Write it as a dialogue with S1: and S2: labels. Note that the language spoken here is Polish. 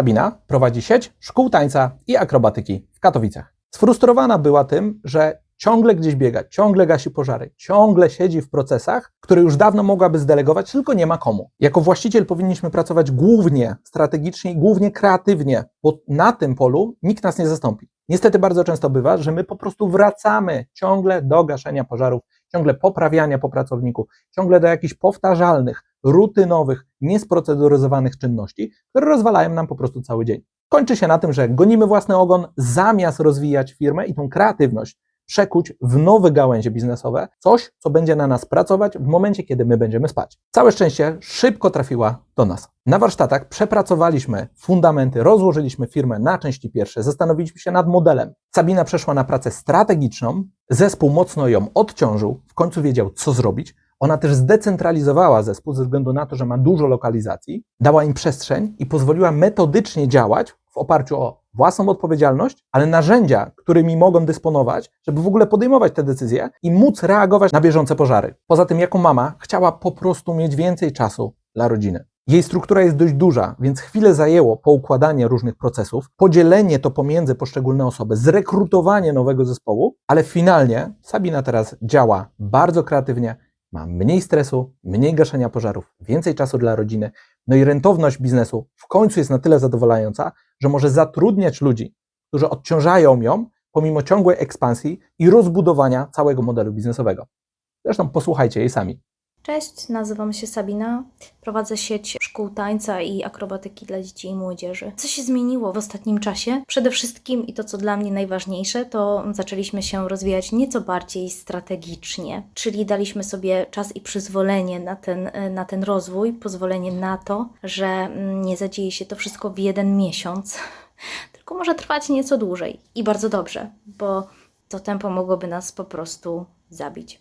S1: Sabina prowadzi sieć szkół tańca i akrobatyki w Katowicach. Sfrustrowana była tym, że ciągle gdzieś biega, ciągle gasi pożary, ciągle siedzi w procesach, które już dawno mogłaby zdelegować, tylko nie ma komu. Jako właściciel powinniśmy pracować głównie strategicznie i głównie kreatywnie, bo na tym polu nikt nas nie zastąpi. Niestety bardzo często bywa, że my po prostu wracamy ciągle do gaszenia pożarów, ciągle poprawiania po pracowniku, ciągle do jakichś powtarzalnych, rutynowych, niesproceduryzowanych czynności, które rozwalają nam po prostu cały dzień. Kończy się na tym, że gonimy własny ogon, zamiast rozwijać firmę i tą kreatywność przekuć w nowe gałęzie biznesowe, coś, co będzie na nas pracować w momencie, kiedy my będziemy spać. Całe szczęście szybko trafiła do nas. Na warsztatach przepracowaliśmy fundamenty, rozłożyliśmy firmę na części pierwsze, zastanowiliśmy się nad modelem. Sabina przeszła na pracę strategiczną, zespół mocno ją odciążył, końcu wiedział, co zrobić. Ona też zdecentralizowała zespół ze względu na to, że ma dużo lokalizacji, dała im przestrzeń i pozwoliła metodycznie działać w oparciu o własną odpowiedzialność, ale narzędzia, którymi mogą dysponować, żeby w ogóle podejmować te decyzje i móc reagować na bieżące pożary. Poza tym, jako mama, chciała po prostu mieć więcej czasu dla rodziny. Jej struktura jest dość duża, więc chwilę zajęło poukładanie różnych procesów, podzielenie to pomiędzy poszczególne osoby, zrekrutowanie nowego zespołu, ale finalnie Sabina teraz działa bardzo kreatywnie, ma mniej stresu, mniej gaszenia pożarów, więcej czasu dla rodziny, no i rentowność biznesu w końcu jest na tyle zadowalająca, że może zatrudniać ludzi, którzy odciążają ją pomimo ciągłej ekspansji i rozbudowania całego modelu biznesowego. Zresztą posłuchajcie jej sami.
S2: Cześć, nazywam się Sabina. Prowadzę sieć szkół tańca i akrobatyki dla dzieci i młodzieży. Co się zmieniło w ostatnim czasie? Przede wszystkim i to, co dla mnie najważniejsze, to zaczęliśmy się rozwijać nieco bardziej strategicznie, czyli daliśmy sobie czas i przyzwolenie na ten, na ten rozwój, pozwolenie na to, że mm, nie zadzieje się to wszystko w jeden miesiąc, tylko może trwać nieco dłużej. I bardzo dobrze, bo to tempo mogłoby nas po prostu zabić.